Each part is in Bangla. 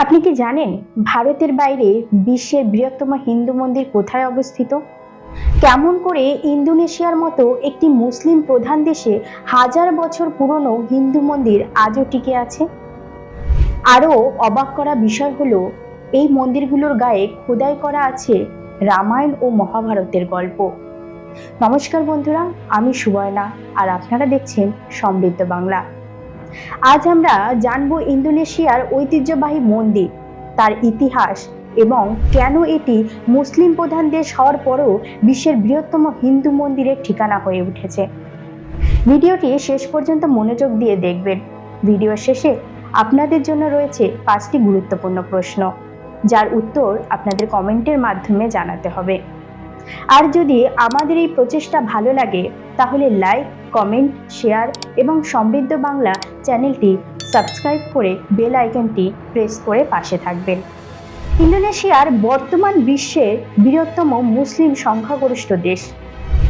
আপনি কি জানেন ভারতের বাইরে বিশ্বের বৃহত্তম হিন্দু মন্দির কোথায় অবস্থিত? কেমন করে ইন্দোনেশিয়ার মতো একটি মুসলিম প্রধান দেশে হাজার বছর পুরনো হিন্দু মন্দির আজও টিকে আছে? আরও অবাক করা বিষয় হলো, এই মন্দিরগুলোর গায়ে খোদাই করা আছে রামায়ণ ও মহাভারতের গল্প। নমস্কার বন্ধুরা, আমি সুবর্ণা, আর আপনারা দেখছেন সমৃদ্ধ বাংলা। আজ আমরা জানব ইন্দোনেশিয়ার ঐতিহ্যবাহী মন্দির, তার ইতিহাস এবং কেন এটি মুসলিম প্রধান দেশ হওয়ার পরও বিশ্বের বৃহত্তম হিন্দু মন্দিরের ঠিকানা হয়ে উঠেছে। ভিডিওটি শেষ পর্যন্ত মনোযোগ দিয়ে দেখবেন। ভিডিও শেষে আপনাদের জন্য রয়েছে পাঁচটি গুরুত্বপূর্ণ প্রশ্ন, যার উত্তর আপনাদের কমেন্টের মাধ্যমে জানাতে হবে। আর যদি আমাদের এই প্রচেষ্টা ভালো লাগে, তাহলে লাইক কমেন্ট শেয়ার এবং সমৃদ্ধ বাংলা চ্যানেলটি সাবস্ক্রাইব করে বেল আইকনটি প্রেস করে পাশে থাকবেন। ইন্দোনেশিয়ার বর্তমান বিশ্বের বৃহত্তম মুসলিম সংখ্যাগরিষ্ঠ দেশ।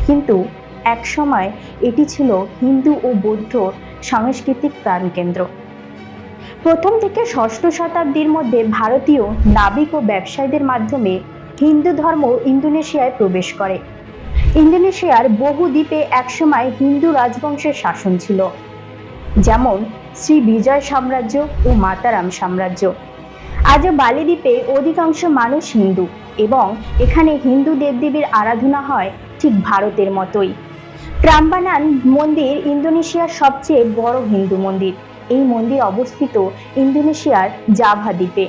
কিন্তু একসময় এটি ছিল হিন্দু ও বৌদ্ধ সাংস্কৃতিক প্রাণকেন্দ্র। প্রথম থেকে ষষ্ঠ শতাব্দীর মধ্যে ভারতীয় নাবিক ও ব্যবসায়ীদের মাধ্যমে হিন্দু ধর্ম ইন্দোনেশিয়ায় প্রবেশ করে। ইন্দোনেশিয়ার বহু দ্বীপে একসময় হিন্দু রাজবংশের শাসন ছিল, যেমন শ্রী বিজয় সাম্রাজ্য ও মাতারাম সাম্রাজ্য। আজও বালি দ্বীপে অধিকাংশ মানুষ হিন্দু এবং এখানে হিন্দু দেবদেবীর আরাধনা হয় ঠিক ভারতের মতোই। প্রাম্বানান মন্দির ইন্দোনেশিয়ার সবচেয়ে বড় হিন্দু মন্দির। এই মন্দির অবস্থিত ইন্দোনেশিয়ার জাভা দ্বীপে।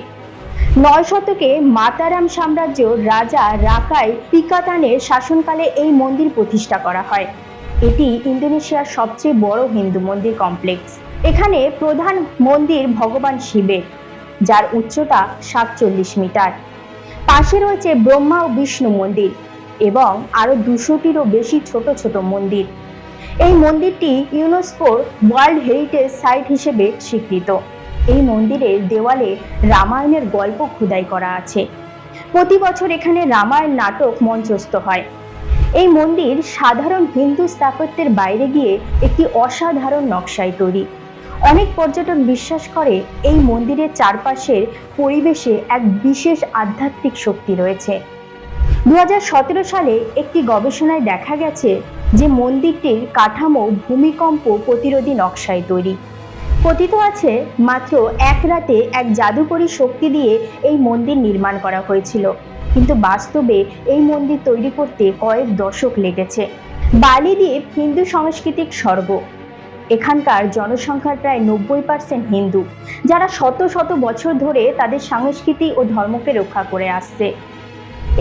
নয় শতকে মাতারাম সাম্রাজ্য রাজা রাকাই পিকাতানের শাসনকালে এই মন্দির প্রতিষ্ঠা করা হয়। এটি ইন্দোনেশিয়ার সবচেয়ে বড় হিন্দু মন্দির কমপ্লেক্স। এখানে প্রধান মন্দির ভগবান শিবের, যার উচ্চতা সাতচল্লিশ মিটার। পাশে রয়েছে ব্রহ্মা ও বিষ্ণু মন্দির এবং আরও দুশোটিরও বেশি ছোট ছোট মন্দির। এই মন্দিরটি ইউনেস্কোর ওয়ার্ল্ড হেরিটেজ সাইট হিসেবে স্বীকৃত। এই মন্দিরের দেওয়ালে রামায়ণের গল্প খোদাই করা আছে। প্রতি বছর এখানে রামায়ণ নাটক মঞ্চস্থ হয়। এই মন্দির সাধারণ হিন্দু স্থাপত্যের বাইরে গিয়ে একটি অসাধারণ নকশায় তৈরি। অনেক পর্যটক বিশ্বাস করে এই মন্দিরের চারপাশের পরিবেশে এক বিশেষ আধ্যাত্মিক শক্তি রয়েছে। দু হাজার সতেরো সালে একটি গবেষণায় দেখা গেছে যে মন্দিরটির কাঠামো ভূমিকম্প প্রতিরোধী নকশায় তৈরি। কথিত আছে, মাত্র এক রাতে এক জাদুকরী শক্তি দিয়ে এই মন্দির নির্মাণ করা হয়েছিল। কিন্তু বাস্তবে এই মন্দির তৈরি করতে কয়েক দশক লেগেছে। বালি দ্বীপ হিন্দু সাংস্কৃতিক স্বর্গ। এখানকার জনসংখ্যার প্রায় নব্বই পার্সেন্ট হিন্দু, যারা শত শত বছর ধরে তাদের সংস্কৃতি ও ধর্মকে রক্ষা করে আসছে।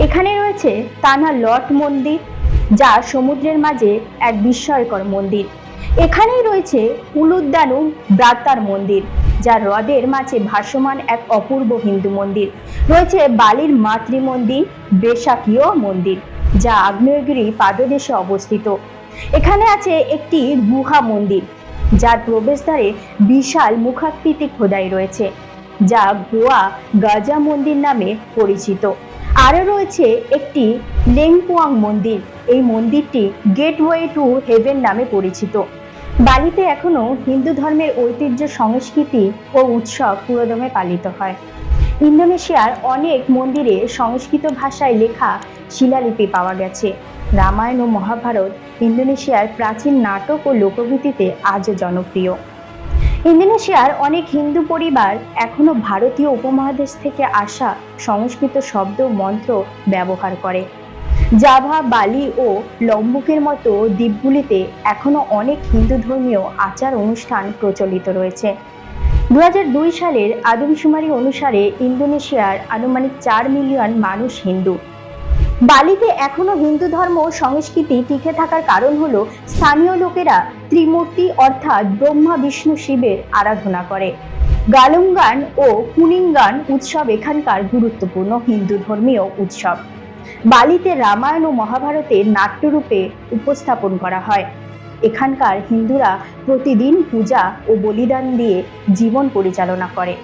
এখানে রয়েছে তানা লট মন্দির, যা সমুদ্রের মাঝে এক বিস্ময়কর মন্দির। এখানেই রয়েছে উলুদ্দানু ব্রাত্তার মন্দির যা হ্রদের মাঝে ভাসমান এক অপূর্ব হিন্দু মন্দির। রয়েছে বালির মাতৃ মন্দির বেশাকীয় মন্দির, যা আগ্নেয়গিরি পাদদেশে অবস্থিত। এখানে আছে একটি গুহা মন্দির, যার প্রবেশদ্বারে বিশাল মুখাকৃতি খোদাই রয়েছে, যা গোয়া গাজা মন্দির নামে পরিচিত। আরও রয়েছে একটি লেংপুয়াং মন্দির। এই মন্দিরটি গেটওয়ে টু হেভেন নামে পরিচিত। বালিতে এখনও হিন্দু ধর্মের ঐতিহ্য, সংস্কৃতি ও উৎসব পুরোদমে পালিত হয়। ইন্দোনেশিয়ার অনেক মন্দিরে সংস্কৃত ভাষায় লেখা শিলালিপি পাওয়া গেছে। রামায়ণ ও মহাভারত ইন্দোনেশিয়ার প্রাচীন নাটক ও লোকগীতিতে আজও জনপ্রিয়। ইন্দোনেশিয়ার অনেক হিন্দু পরিবার এখনও ভারতীয় উপমহাদেশ থেকে আসা সংস্কৃত শব্দ মন্ত্র ব্যবহার করে। জাভা, বালি ও লম্বুকের মতো দ্বীপগুলিতে এখনও অনেক হিন্দু ধর্মীয় আচার অনুষ্ঠান প্রচলিত রয়েছে। দু হাজার দুই সালের আদমশুমারি অনুসারে ইন্দোনেশিয়ার আনুমানিক চার মিলিয়ন মানুষ হিন্দু। বালিতে এখনও হিন্দু ধর্ম সংস্কৃতি টিকে থাকার কারণ হল স্থানীয় লোকেরা ত্রিমূর্তি অর্থাৎ ব্রহ্মা, বিষ্ণু, শিবের আরাধনা করে। গালুঙ্গান ও কুনিঙ্গান উৎসব এখানকার গুরুত্বপূর্ণ হিন্দু ধর্মীয় উৎসব। বালিতে রামায়ণ ও মহাভারতের নাট্যরূপে উপস্থাপন করা হয়। এখানকার হিন্দুরা প্রতিদিন পূজা ও বলিদান দিয়ে জীবন পরিচালনা করে।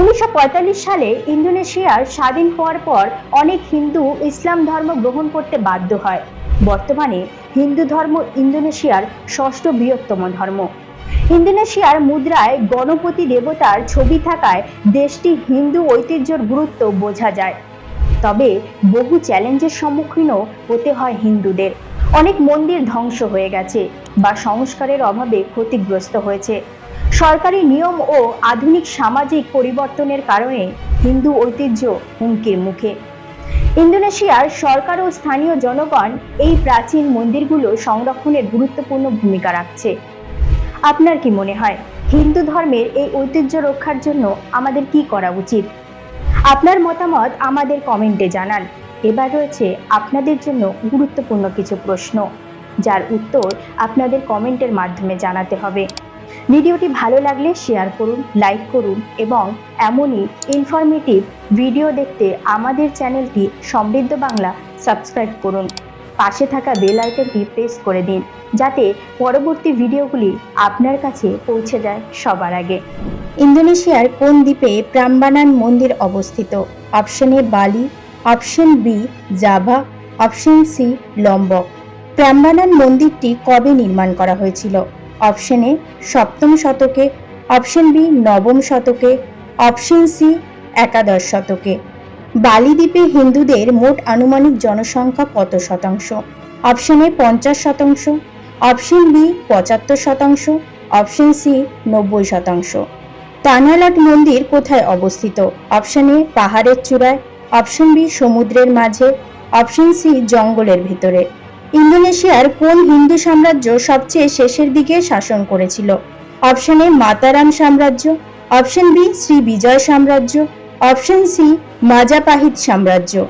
উনিশশো পঁয়তাল্লিশ সালে ইন্দোনেশিয়ার স্বাধীন হওয়ার পর অনেক হিন্দু ইসলাম ধর্ম গ্রহণ করতে বাধ্য হয়। বর্তমানে হিন্দু ধর্ম ইন্দোনেশিয়ার ষষ্ঠ বৃহত্তম ধর্ম। ইন্দোনেশিয়ার মুদ্রায় গণপতি দেবতার ছবি থাকায় দেশটি হিন্দু ঐতিহ্যর গুরুত্ব বোঝা যায়। তবে বহু চ্যালেঞ্জের সম্মুখীনও হতে হয় হিন্দুদের। অনেক মন্দির ধ্বংস হয়ে গেছে বা সংস্কারের অভাবে ক্ষতিগ্রস্ত হয়েছে। সরকারি নিয়ম ও আধুনিক সামাজিক পরিবর্তনের কারণে হিন্দু ঐতিহ্য হুমকির মুখে। ইন্দোনেশিয়ার সরকার ও স্থানীয় জনগণ এই প্রাচীন মন্দিরগুলো সংরক্ষণের গুরুত্বপূর্ণ ভূমিকা রাখছে। আপনার কি মনে হয়, হিন্দু ধর্মের এই ঐতিহ্য রক্ষার জন্য আমাদের কি করা উচিত? আপনার মতামত আমাদের কমেন্টে জানান। এবার রয়েছে আপনাদের জন্য গুরুত্বপূর্ণ কিছু প্রশ্ন, যার উত্তর আপনাদের কমেন্টের মাধ্যমে জানাতে হবে। ভিডিওটি ভালো লাগলে শেয়ার করুন লাইক করুন এবং এমনই ইনফরমেটিভ ভিডিও দেখতে আমাদের চ্যানেলটি সমৃদ্ধ বাংলা সাবস্ক্রাইব করুন। পাশে থাকা বেল আইকনটি প্রেস করে দিন, যাতে পরবর্তী ভিডিওগুলি আপনার কাছে পৌঁছে যায় সবার আগে। ইন্দোনেশিয়ার কোন দ্বীপে প্রাম্বানান মন্দির অবস্থিত? Option A Bali option B Java option C Lombok. Prambanan মন্দিরটি কবে নির্মাণ করা হয়েছিল? অপশন এ সপ্তম শতকে, অপশন বি নবম শতকে, অপশন সি একাদশ শতকে। বালিদ্বীপে হিন্দুদের মোট আনুমানিক জনসংখ্যা কত শতাংশ? অপশন এ পঞ্চাশ শতাংশ, অপশন বি পঁচাত্তর শতাংশ, অপশন সি নব্বই শতাংশ। তানালাট মন্দির কোথায় অবস্থিত? অপশন এ পাহাড়ের চূড়ায়, অপশন বি সমুদ্রের মাঝে, অপশন সি জঙ্গলের ভিতরে। ইন্দোনেশিয়ার কোন হিন্দু সাম্রাজ্য সবচেয়ে শেষের দিকে শাসন করেছিল? অপশন এ, মাতারাম সাম্রাজ্য, অপশন বি, শ্রী বিজয় সাম্রাজ্য, অপশন সি মাজাপাহিত সাম্রাজ্য।